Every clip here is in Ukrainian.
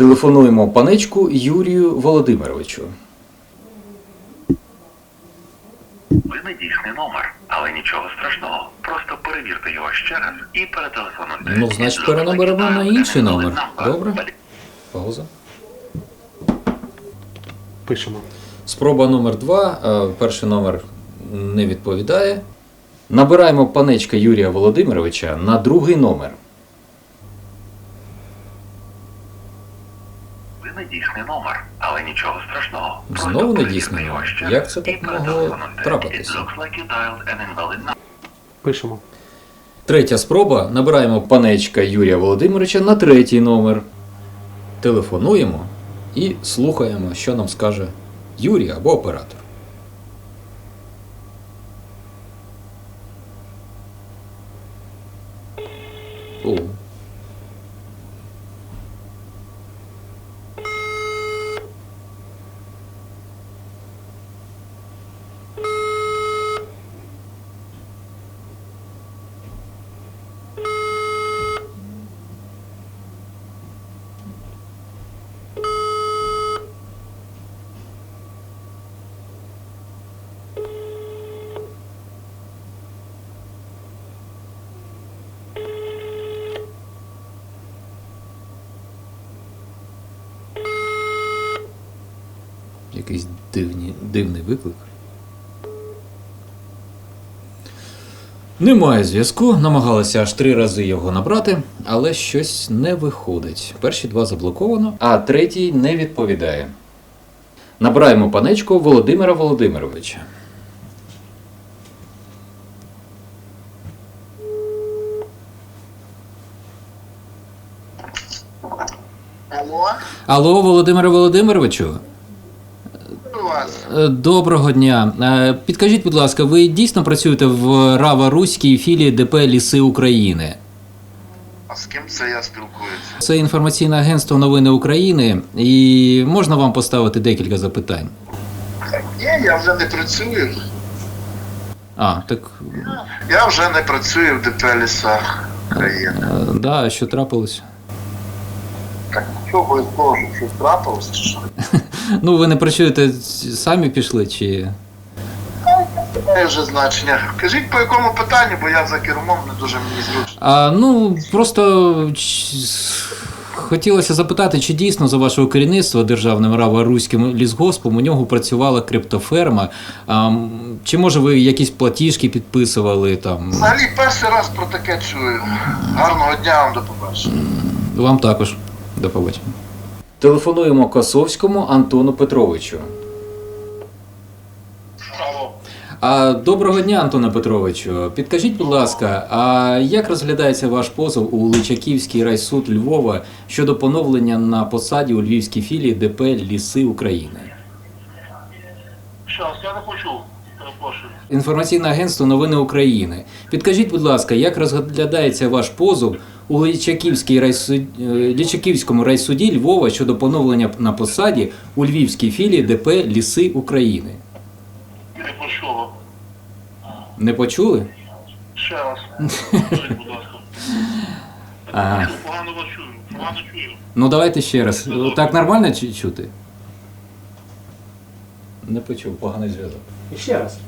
Телефонуємо паничку Юрію Володимировичу. Ви недійсний номер, але нічого страшного. Просто перевірте його ще раз і перетелефонуйте. Ну, значить, перенаберемо на інший номер. Добре? Пауза. Пишемо. Спроба номер два. Е, Перший номер не відповідає. Набираємо паничка Юрія Володимировича на другий номер. Ви недійсний номер, але нічого страшного. Знову недійсний його номер? Як це так могло трапитися? Пишемо. Третя спроба. Набираємо панечка Юрія Володимировича на третій номер. Телефонуємо і слухаємо, що нам скаже Юрій або оператор. О. Якийсь дивні, дивний виклик. Немає зв'язку, намагалися аж три рази його набрати, але щось не виходить. Перші два заблоковано, а третій не відповідає. Набираємо панечку Володимира Володимировича. Алло, Алло, Володимире Володимировичу. Е, Доброго дня. Е, Підкажіть, будь ласка, ви дійсно працюєте в Рава Руській філії ДП Ліси України? А з ким це я спілкуюся? Це інформаційне агентство Новини України, і можна вам поставити декілька запитань. Ні, я вже не працюю. А, так Я вже не працюю в ДП лісах країни. е, да, що трапилось? Так що ви щось трапилось що? Ну, ви не працюєте самі пішли, чи. Має вже значення. Кажіть по якому питанню, бо я за кермом не дуже мені зручно. А, ну, просто хотілося запитати, чи дійсно за вашого керівництва державним Рава Руським лісгоспом у нього працювала криптоферма? А, чи може ви якісь платіжки підписували там? Взагалі перший раз про таке чую. Гарного дня вам до побачення. Вам також. До побачення. Телефонуємо Косовському Антону Петровичу. А, доброго дня, Антоне Петровичу. Підкажіть, будь ласка, а як розглядається ваш позов у Личаківський райсуд Львова щодо поновлення на посаді у львівській філії ДП Ліси України? Щас, я не почув. Перепрошую. Інформаційне агентство Новини України. Підкажіть, будь ласка, як розглядається ваш позов у райсуд... е, Личаківському райсуді Львова щодо поновлення на посаді у львівській філії ДП Ліси України? Не почув. Не почули? Ще раз. Скажіть, будь ласка. Погано вас чую. Погано чую. ну давайте ще раз. Так нормально чути? Не почув, поганий зв'язок. І ще раз.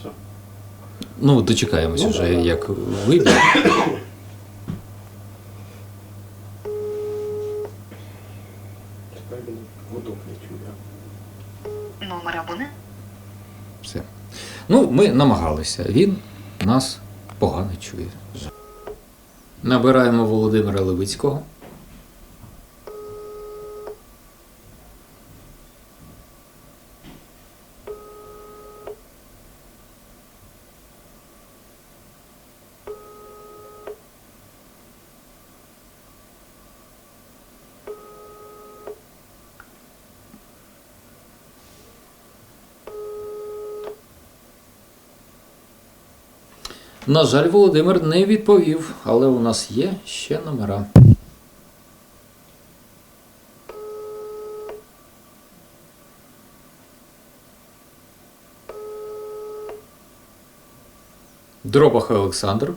Все. Ну, дочекаємось Ну, вже, да. як вийде. Чекай, не чую. Номер абоне Все. Ну, ми намагалися. Він нас погано чує. Набираємо Володимира Левицького. На жаль, Володимир не відповів, але у нас є ще номера. Дробах Олександр.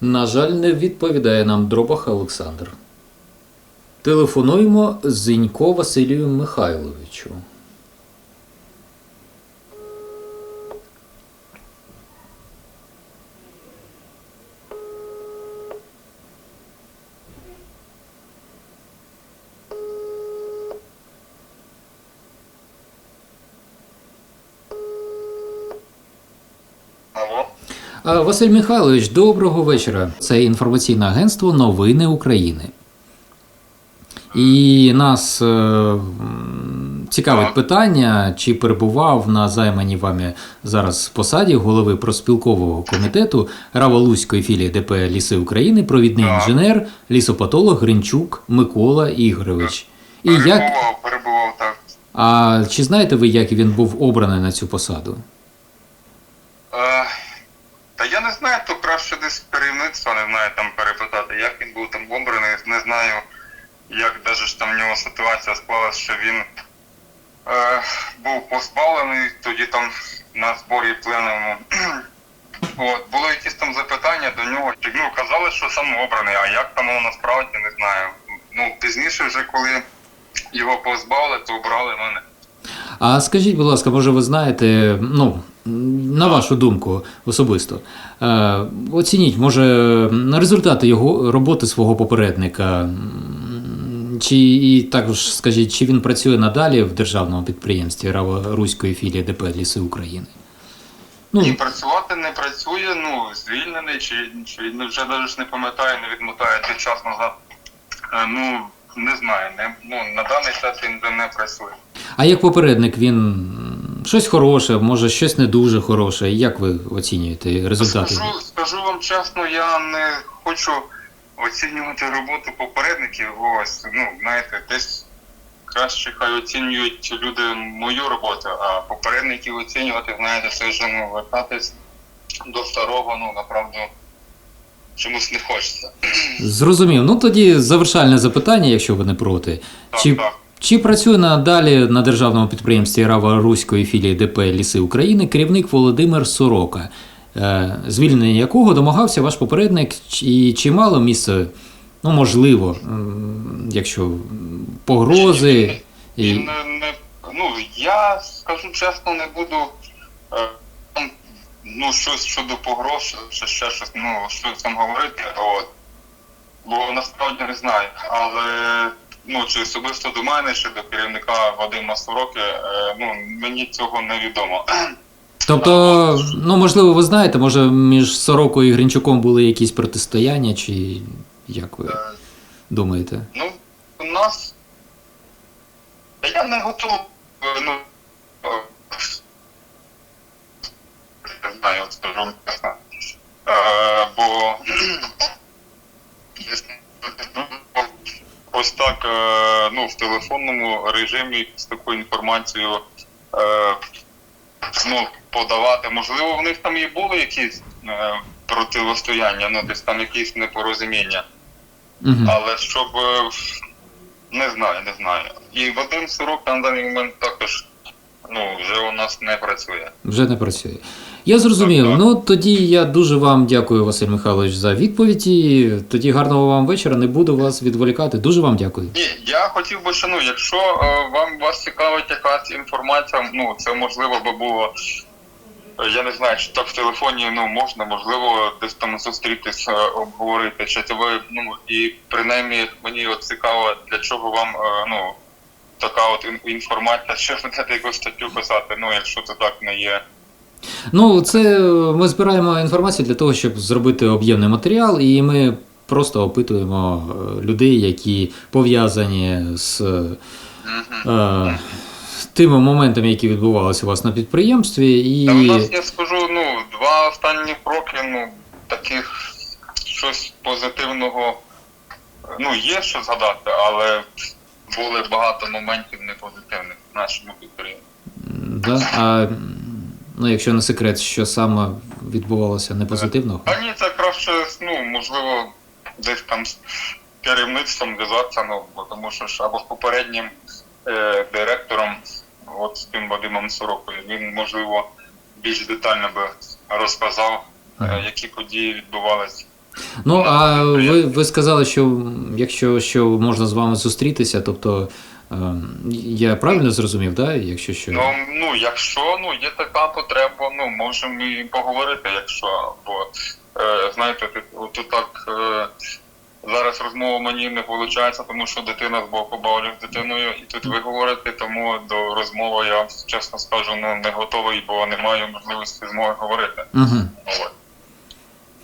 На жаль, не відповідає нам Дробах Олександр. Телефонуємо Зінько Василію Михайловичу. Алло? А, Василь Михайлович, доброго вечора. Це інформаційне агентство Новини України. І нас е, цікавить питання, чи перебував на займаній вами зараз посаді голови проспілкового комітету Раволуської філії ДП Ліси України провідний інженер, лісопатолог Гринчук Микола Ігорович. І як, Перебував, перебував так. а чи знаєте ви, як він був обраний на цю посаду? Е, та я не знаю, то краще десь керівництво, не знаю, там перепитати, як він був там обраний, не знаю, як даже ж там в нього ситуація склалася, що він е, був позбавлений тоді там на зборі пленуму. От, були якісь там запитання до нього. Ну, казали, що сам обраний, а як там воно насправді не знаю. Ну, пізніше вже коли його позбавили, то обрали мене. А скажіть, будь ласка, може ви знаєте, ну, на вашу думку особисто, е, оцініть, може, на результати його роботи свого попередника, чи і також скажіть, чи він працює надалі в державному підприємстві Руської філії ДП Ліси України? Ну, І працювати не працює, ну, звільнений, чи, чи ну, вже навіть не пам'ятаю, не відмотаю той час назад. Е, ну, не знаю, не, ну, на даний час він не працює. а як попередник він щось хороше, може щось не дуже хороше. Як ви оцінюєте результати? Скажу, скажу вам чесно, я не хочу оцінювати роботу попередників. Ось, ну, знаєте, десь краще хай оцінюють люди мою роботу, а попередників оцінювати, знаєте, це вже ну, вертатись до старого, ну, направду, чомусь не хочеться. Зрозумів. Ну тоді завершальне запитання, якщо ви не проти. Так, Чи, так. Чи працює надалі на державному підприємстві Рава Руської філії ДП Ліси України керівник Володимир Сорока, е, звільнення якого домагався ваш попередник, і чи мало місце, ну можливо, якщо погрози І і. не, не, ну, я скажу чесно, не буду е, ну, щось щодо погроз, чи ще щось, ну, щось там говорити, от. бо насправді не знаю. Але ну, чи особисто до мене, чи до керівника Вадима Сороки, е, ну, мені цього не відомо. Тобто, ну можливо, ви знаєте, може між Сорокою і Гринчуком були якісь протистояння, чи як ви думаєте? Ну, у нас. Я не готовий, е, ну. е, Не знаю, скажу чесно. Е, бо. Ось так, е, ну, в телефонному режимі з такою інформацією е, ну, подавати. Можливо, в них там і були якісь е, противостояння, ну, десь там якісь непорозуміння. Угу. Але щоб не знаю, не знаю. І Вадим Сорок на даний момент також ну, вже у нас не працює. Вже не працює. Я зрозумів. Так, так. Ну тоді я дуже вам дякую, Василь Михайлович, за відповіді. Тоді гарного вам вечора. Не буду вас відволікати. Дуже вам дякую. Ні, я хотів би, що ну, якщо е, вам вас цікавить якась інформація, ну це можливо би було. е, Я не знаю, чи так в телефоні ну можна, можливо, десь там зустрітися, обговорити, чи це ви ну і принаймні мені от цікаво, для чого вам е, ну така от ін- інформація, що будете якусь статтю писати, ну якщо це так не є. Ну, це е, ми збираємо інформацію для того, щоб зробити об'ємний матеріал, і ми просто опитуємо е, людей, які пов'язані з е, тими моментами, які відбувалися у вас на підприємстві, і Та в нас, я скажу, ну, два останні роки, ну, таких щось позитивного, ну, є що згадати, але були багато моментів непозитивних в нашому підприємстві. да, а ну, якщо не секрет, що саме відбувалося непозитивного? Та ні, це краще, ну, можливо, десь там з керівництвом зв'язатися, ну, бо тому що ж або з попереднім е, директором, от з тим Вадимом Сорокою, він, можливо, більш детально би розказав, е, які події відбувалися. Ну, а ви, ви сказали, що якщо що можна з вами зустрітися, тобто я правильно зрозумів, да? якщо що. Ну, ну, якщо ну, є така потреба, ну, можемо і поговорити, якщо, бо, е, знаєте, тут, тут так е, зараз розмова мені не виходить, тому що дитина з боку бавлю з дитиною, і тут ви говорите, тому до розмови я чесно скажу, ну, не готовий, бо не маю можливості змоги говорити. Угу. От.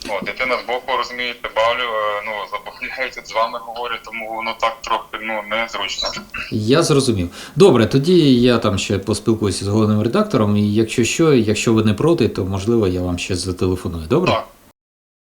О, дитина з боку, розумієте, бавлю, е, ну, забавляється, з вами говорю, тому воно так трохи ну, незручно. Я зрозумів. Добре, тоді я там ще поспілкуюся з головним редактором, і якщо що, якщо ви не проти, то можливо я вам ще зателефоную. Добре? Так,